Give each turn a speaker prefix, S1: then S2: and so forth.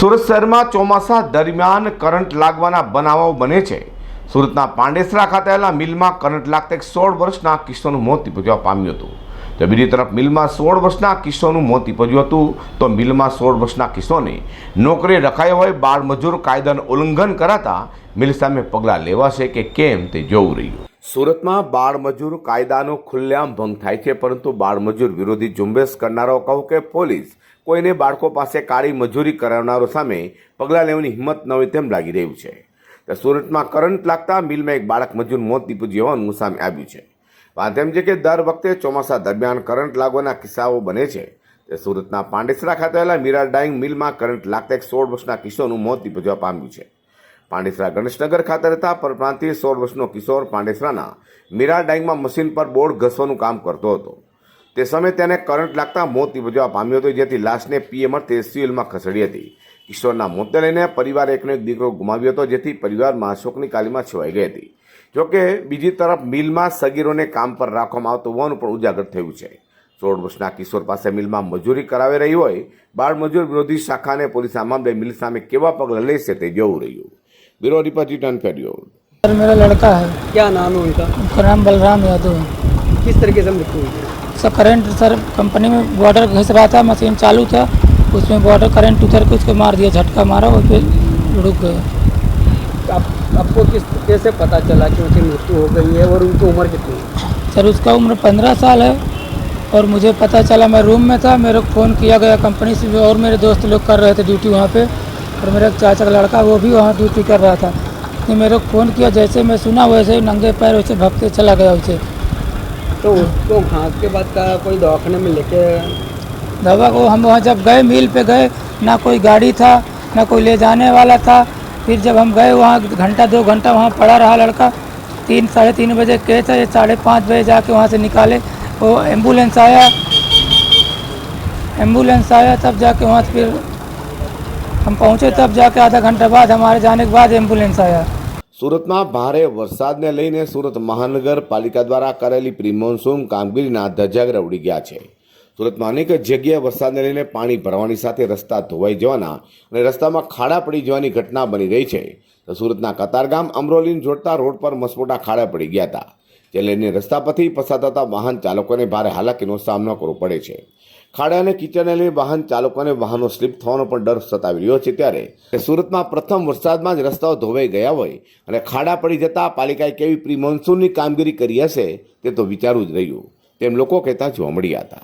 S1: સુરત શહેરમાં ચોમાસા દરમિયાન કરંટ લાગવાના બનાવો બને છે. સુરતના પાંડેસરા ખાતે આવેલા મિલમાં કરંટ લાગતા એક સોળ વર્ષના કિશોરનું મોત નીપજવા પામ્યું હતું. તો બીજી તરફ મિલમાં સોળ વર્ષના કિશોરનું મોત નીપજ્યું હતું. તો મિલમાં સોળ વર્ષના કિશોરને નોકરી રખાયો હોય, બાળમજૂર કાયદાનું ઉલ્લંઘન કરાતા મિલ સામે પગલાં લેવાશે કે કેમ તે જોવું રહ્યું. સુરતમાં બાળમજૂર કાયદાનો ખુલ્લેઆમ ભંગ થાય છે, પરંતુ બાળમજૂર વિરોધી ઝુંબેશ કરનારો કહો કે પોલીસ કોઈને બાળકો પાસે કાળી મજૂરી કરાવનારો સામે પગલાં લેવાની હિંમત ન હોય તેમ લાગી રહ્યું છે. સુરતમાં કરંટ લાગતા મિલમાં એક બાળક મજૂર મોત નીપજ્યું હોવાનું સામે આવ્યું છે. વાત એમ છે કે દર વખતે ચોમાસા દરમિયાન કરંટ લાગવાના કિસ્સાઓ બને છે. તે સુરતના પાંડેસરા ખાતે આવેલા મીરા ડાઇંગ મિલમાં કરંટ લાગતા એક સોળ વર્ષના કિશોરનું મોત નીપજવા પામ્યું છે. પાંડેસરા ગણેશનગર ખાતે રહેતા પરપ્રાંતિય સોળ વર્ષનો કિશોર પાંડેસરાના મીરા ડાઇંગમાં મશીન પર બોર્ડ ઘસવાનું કામ કરતો હતો. તે સમયે તેને કરંટ લાગતા મોત નિપજવા પામ્યો હતો, જેથી લાશને પીએમ અર્થે સિવિલમાં ખસેડી હતી. કિશોરના મોતને લઈને પરિવારે એકનો એક દીકરો ગુમાવ્યો હતો, જેથી પરિવારમાં શોકની કાલીમાં છવાઈ ગઈ હતી. જોકે બીજી તરફ મિલમાં સગીરોને કામ પર રાખવામાં આવતું હોવાનું પણ ઉજાગર થયું છે. સોળ વર્ષના કિશોર પાસે મિલમાં મજૂરી કરાવી રહી હોય બાળ મજૂર વિરોધી શાખાને પોલીસ આ મામલે મિલ સામે કેવા પગલાં લેશે તે જોવું રહ્યું. बिरौरी पाटीटान पेरियोड
S2: सर मेरा लड़का है।
S3: क्या नाम है उनका?
S2: उनका नाम बलराम यादव है।
S3: किस तरीके से मृत्यु हुई?
S2: सर करंट सर कंपनी में वाटर घिस रहा था मशीन चालू था उसमें वाटर करंट उतर के उसको मार दिया झटका मारा और फिर रुक गया
S3: आप, आपको किस कैसे पता चला कि उनकी मृत्यु हो गई है और उनकी उम्र कितनी है?
S2: सर उसका उम्र पंद्रह साल है और मुझे पता चला मैं रूम में था मेरे को फ़ोन किया गया कंपनी से और मेरे दोस्त लोग कर रहे थे ड्यूटी वहाँ पर और मेरा एक चाचा का लड़का वो भी वहाँ ड्यूटी कर रहा था। उसने मेरे को फ़ोन किया जैसे मैं सुना वैसे ही नंगे पैर वैसे भगते चला गया उसे।
S3: तो उसको घास के बाद का कोई दवाखाने में लेके
S2: दवा को हम वहाँ जब गए मिल पे गए ना कोई गाड़ी था ना कोई ले जाने वाला था। फिर जब हम गए वहाँ घंटा दो घंटा वहाँ पड़ा रहा लड़का। तीन साढ़े तीन बजे गए थे साढ़े पाँच बजे जाके वहाँ से निकाले। वो एंबुलेंस आया। एंबुलेंस आया तब जाके वहाँ से फिर हम पहुँचे तब जाके आधा घंटा बाद हमारे जाने के बाद एम्बुलेंस आया
S1: સુરતમાં ભારે વરસાદને લઈને સુરત મહાનગરપાલિકા દ્વારા કરેલી પ્રી મોન્સૂન કામગીરીના ધજાગરા ઉડી ગયા છે સુરતમાં અનેક જગ્યાએ વરસાદને લઈને પાણી ભરવાની સાથે રસ્તા ધોવાઈ જવાના અને રસ્તામાં ખાડા પડી જવાની ઘટના બની રહી છે તો સુરતના કતારગામ અમરોલીને જોડતા રોડ પર મસમોટા ખાડા પડી ગયા હતા જે લઈને રસ્તા પરથી પસાર થતા વાહન ચાલકોને ભારે હાલાકીનો સામનો કરવો પડે છે ખાડા અને કીચડને લઈને વાહન ચાલકોને વાહનો સ્લીપ થવાનો પણ ડર સતાવી રહ્યો છે ત્યારે. સુરતમાં પ્રથમ વરસાદમાં જ રસ્તાઓ ધોવાઈ ગયા હોય અને ખાડા પડી જતા પાલિકાએ કેવી પ્રી મોન્સૂનની કામગીરી કરી હશે તે તો વિચારવું જ રહ્યું. તેમ લોકો કહેતા જોવા મળ્યા હતા.